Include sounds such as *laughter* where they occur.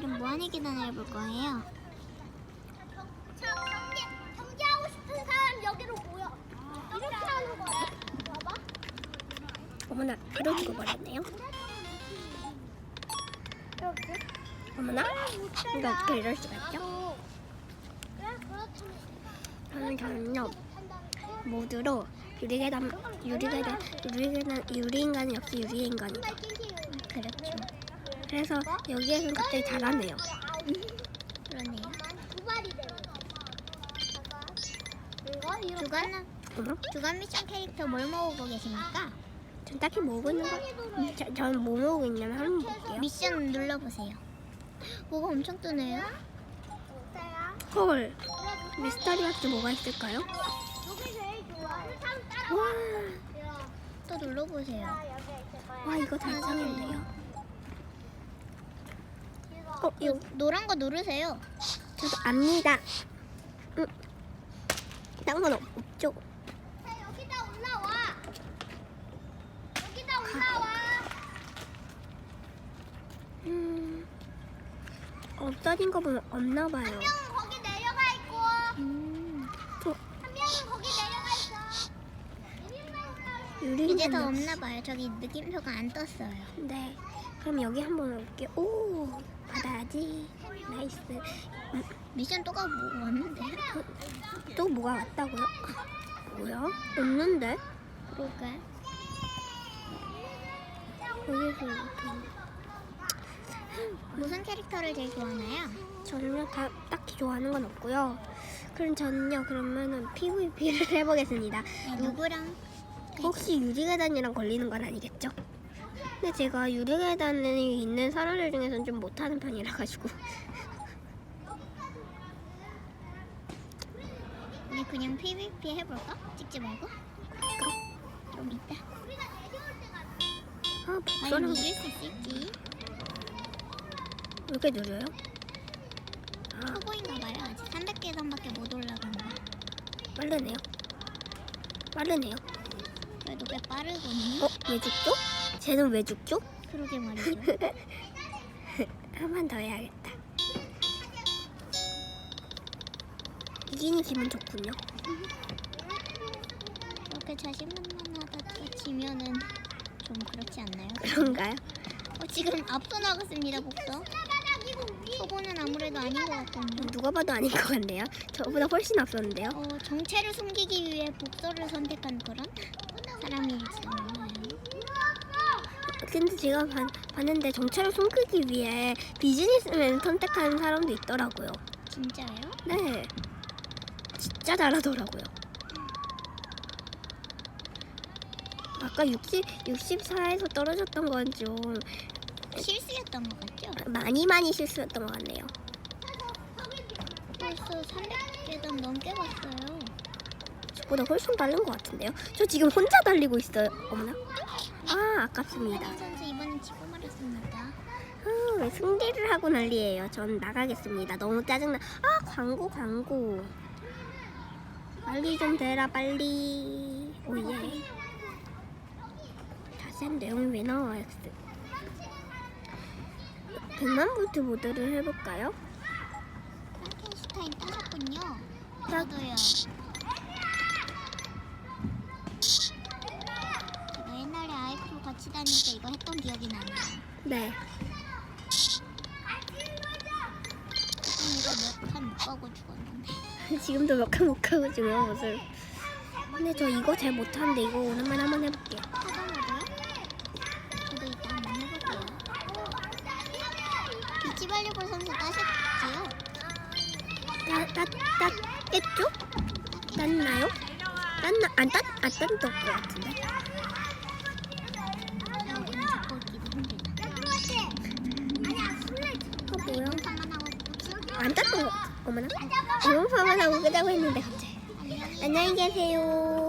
오늘은 무한의 계단을 해볼 거예요. 자, 경기, 경기하고 싶은 사람 여기로 모여. 이렇게 하는 거야. 봐봐. 어머나 죽어버렸네요. 이렇게. 어머나 이거 어떻게 이럴 수가 있죠? 그래, 그렇다면. 저는 저는요 모두로 유리계단 유리계단 유리계단 유리인간이 없이 유리인간이다. 그렇죠. 그래서 여기에서는 갑자기 잘하네요. 그러네요. 주간 주간 미션 캐릭터 뭘 모으고 계십니까? 전 딱히 모으고 있는 거. 음, 저, 저는 뭐 모으고 있냐면 한번 볼게요. 미션 눌러보세요. 뭐가 엄청 뜨네요. 헐 미스터리 박스 뭐가 있을까요? 와, 또 눌러보세요. 와 이거 달성인데요. 어 이거 노란 거 누르세요. 저도 압니다. 응. 딴건 없죠. 자, 여기다 올라와. 여기다 올라와. 음, 없어진 거 보면 없나 봐요. 한명 이제 더 없나 봐요. 저기 느낌표가 안 떴어요. 네. 그럼 여기 한번 올게요. 오, 받아야지. 나이스. 음, 미션 또가 뭐 왔는데? 또 뭐가 왔다고요? *laughs* 뭐야? 없는데? 그러게. 여기서 이렇게. 무슨 캐릭터를 제일 좋아하나요? 저는요 다 딱히 좋아하는 건 없고요. 그럼 저는요 그러면은 PVP를 해보겠습니다. 네, 누구랑? 혹시 유리계단이랑 걸리는 건 아니겠죠? 근데 제가 유리계단에 있는 사람들 중에서는 좀 못하는 편이라 가지고 *laughs* 우리 그냥 PVP 해볼까? 찍지 말고? 좀 이따. 아 과연 목소리가 이길 수 있을지? 왜 이렇게 느려요? 아 초보인가 봐요. 아직 300계단밖에 못 올라간 거. 빠르네요. 빠르네요. 그래도 꽤 빠르거든요. 어? 왜 죽죠? 쟤는 왜 죽죠? 그러게 말이죠. *laughs* 한 번 더 해야겠다. 이기니 기분 좋군요. 그렇게 자신만만하다가 지면은 좀 그렇지 않나요? 그런가요? 어, 지금 앞서 나갔습니다, 복서. 초보는 아무래도 아닌 것 같거든요. 누가 봐도 아닌 것 같네요. 저보다 훨씬 앞섰는데요. 어, 정체를 숨기기 위해 복서를 선택한 그런 사람이잖아요. 근데 제가 봐- 봤는데 정체를 숨기기 위해 비즈니스맨 선택하는 사람도 있더라고요. 진짜요? 네. 진짜 잘하더라고요. 아까 60, 64에서 떨어졌던 건 좀 실수였던 것 같죠? 많이 많이 실수였던 것 같네요. 벌써 300계단 넘게 갔어요. 저보다 훨씬 빠른 것 같은데요. 저 지금 혼자 달리고 있어요. 어머나. 아, 아깝습니다. 선수 이번엔 말았습니다. 아, 왜 승리를 하고 난리예요. 전 나가겠습니다. 너무 짜증나. 아, 광고, 광고. 빨리 좀 대라, 빨리. 오예. 자세한 내용이 왜 나와, X. 100만 볼트 모드를 해볼까요? 프랑켄슈타인 따셨군요. 딱- 저도요. 같이 다닐 때 이거 했던 기억이 나네요. 네. 그때 이거 몇판못 가고 죽었는데. *laughs* 지금도 몇 칸 못 가고 지금 옷을. 근데 저 이거 잘 못하는데 이거 오랜만에 한번 해볼게요. 저도 이따 한번 해볼게요. 비치발리볼 선수 따셨지요? 따, 따, 따, 뗐죠? 땄나요? 땄나, 안 땄, 안 땄던 것 같은데. 제가 오늘 잡고 있기도 힘들다. 어, 뭐야? 영상만 하고 있고 안 땄던 것 같아. 어머나. 이용파만 하고 끄자고 했는데 갑자기. 안녕히 계세요.